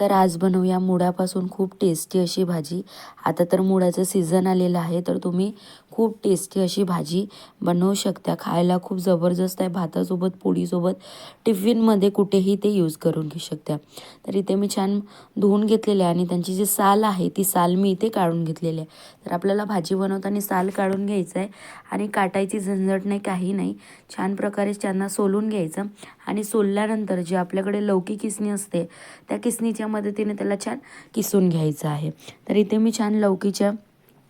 तर आज बनवूया मुळापासून खूप टेस्टी अशी भाजी. आता तर मुळाचं सीझन आलेलं आहे तर तुम्ही खूप टेस्टी अशी भाजी बनवू शकता. खायला खूप जबरदस्त आहे. भातासोबत पोळीसोबत टिफिनमध्ये कुठेही ते यूज करून घेऊ शकता. तर इथे मी छान धुवून घेतलेले आहे आणि त्यांची जी साल आहे ती साल मी इथे काढून घेतलेली आहे. तर आपल्याला भाजी बनवताना साल काढून घ्यायचं आहे आणि काटायची झंझट नाही काही नाही. छान प्रकारे त्यांना सोलून घ्यायचं आणि सोलल्यानंतर जे आपल्याकडे लौकी किसणी असते त्या किसणीच्या मदतीने त्याला छान किसून घ्यायचं आहे. तर इथे मी छान लौकीच्या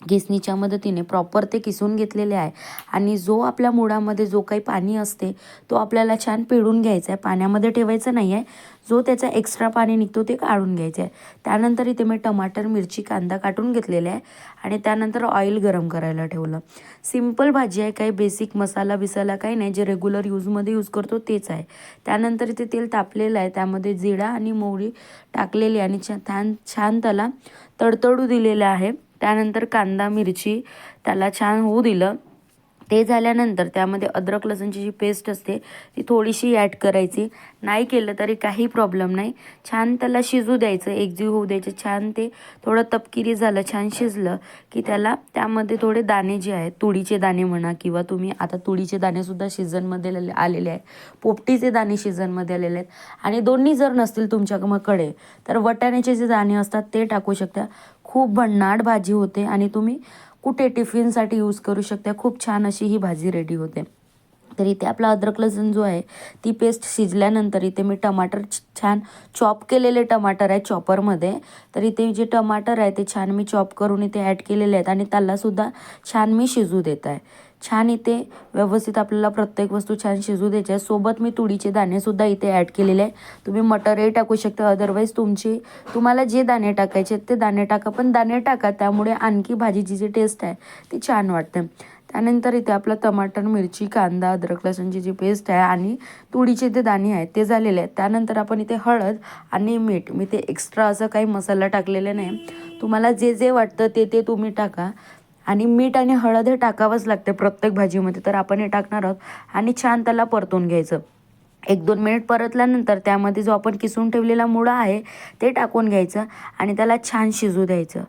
किसणीच्या मदतीने प्रॉपर ते किसून घेतलेले आहे. आणि जो आपल्या मुळामध्ये जो काही पाणी असते तो आपल्याला छान पिळून घ्यायचा आहे. पाण्यामध्ये ठेवायचं नाही आहे. जो त्याचा एक्स्ट्रा पाणी निघतो ते काढून घ्यायचं आहे. त्यानंतर इथे मी टमाटर मिरची कांदा काटून घेतलेला आहे. आणि त्यानंतर ऑइल गरम करायला ठेवलं. सिंपल भाजी आहे. काही बेसिक मसाला बिसाला काही नाही. जे रेग्युलर यूजमध्ये यूज करतो तेच आहे. त्यानंतर इथे तेल तापलेलं आहे. त्यामध्ये जिडा आणि मोहरी टाकलेली आणि छान छान त्याला तडतडू दिलेलं आहे. त्यानंतर कांदा मिरची त्याला छान होऊ दिलं. ते झाल्यानंतर त्यामध्ये अद्रक लसूणची जी पेस्ट असते ती थोडीशी ॲड करायची. नाही केलं तरी काही प्रॉब्लेम नाही. छान त्याला शिजू द्यायचं. एकजीव होऊ द्यायचं. छान ते थोडं तपकिरी झालं छान शिजलं की त्याला त्यामध्ये थोडे दाणे जे आहेत तुळीचे दाणे म्हणा किंवा तुम्ही आता तुळीचे दाणेसुद्धा सीझनमध्ये आलेले आहे पोपटीचे दाणे सीझनमध्ये आलेले आहेत. आणि दोन्ही जर नसतील तुमच्याकडे तर वटाण्याचे जे दाणे असतात ते टाकू शकता. खूप भन्नाट भाजी होते आणि तुम्ही कुठे टिफिनसाठी यूज करू शकता? खूप छान अशी ही भाजी रेडी होते. तर इथे आपला अद्रक लसूण जो आहे ती पेस्ट शिजल्यानंतर इथे मी टमाटर छान चॉप केलेले टमाटर आहे चॉपरमध्ये तर इथे जे टमाटर आहे ते छान मी चॉप करून इथे ॲड केलेले आहेत आणि त्यालासुद्धा छान मी शिजू देत आहे. छान इथे व्यवस्थित आपल्याला प्रत्येक वस्तू छान शिजू द्यायची आहे. सोबत मी तुळीचे दाणेसुद्धा इथे ॲड केलेले आहे. तुम्ही मटरही टाकू शकता. अदरवाईज तुमची तुम्हाला जे दाणे टाकायचे ते दाणे टाका. पण दाणे टाका त्यामुळे आणखी भाजीची जी टेस्ट आहे ती छान वाटते. त्यानंतर इथे आपलं टमाटर मिरची कांदा अद्रक लसूणची जी पेस्ट आहे आणि तुळीचे जे दाणे आहेत ते झालेले आहेत. त्यानंतर आपण इथे हळद आणि मीठ. मी ते एक्स्ट्रा असं काही मसाला टाकलेला नाही. तुम्हाला जे जे वाटतं ते ते तुम्ही टाका. आणि मीठ आणि हळद हे टाकावंच लागते प्रत्येक भाजीमध्ये. तर आपण हे टाकणार आहोत आणि छान त्याला परतून घ्यायचं. एक दोन मिनिट परतल्यानंतर त्यामध्ये जो आपण किसून ठेवलेला मुळा आहे ते टाकून घ्यायचं आणि त्याला छान शिजू द्यायचं.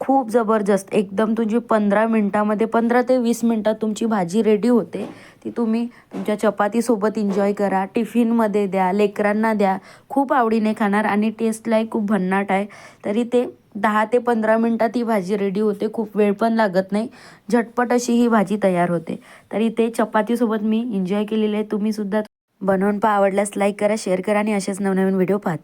खूप जबरदस्त. एकदम तुमची पंधरा मिनटामध्ये पंधरा ते वीस मिनटात तुमची भाजी रेडी होते. ती तुम्ही तुमच्या चपातीसोबत एन्जॉय करा टिफिनमध्ये द्या लेकरांना द्या. खूप आवडीने खाणार आणि टेस्टलाही खूप भन्नाट आहे. तरी ते दहा ते पंधरा मिनटात ही भाजी रेडी होते. खूप वेळ पण लागत नाही. झटपट अशी ही भाजी तयार होते. तरी ते चपातीसोबत मी एन्जॉय केलेली आहे. तुम्हीसुद्धा बनवून पहा. आवडल्यास लाईक करा शेअर करा आणि असेच नवनवीन व्हिडिओ पाहत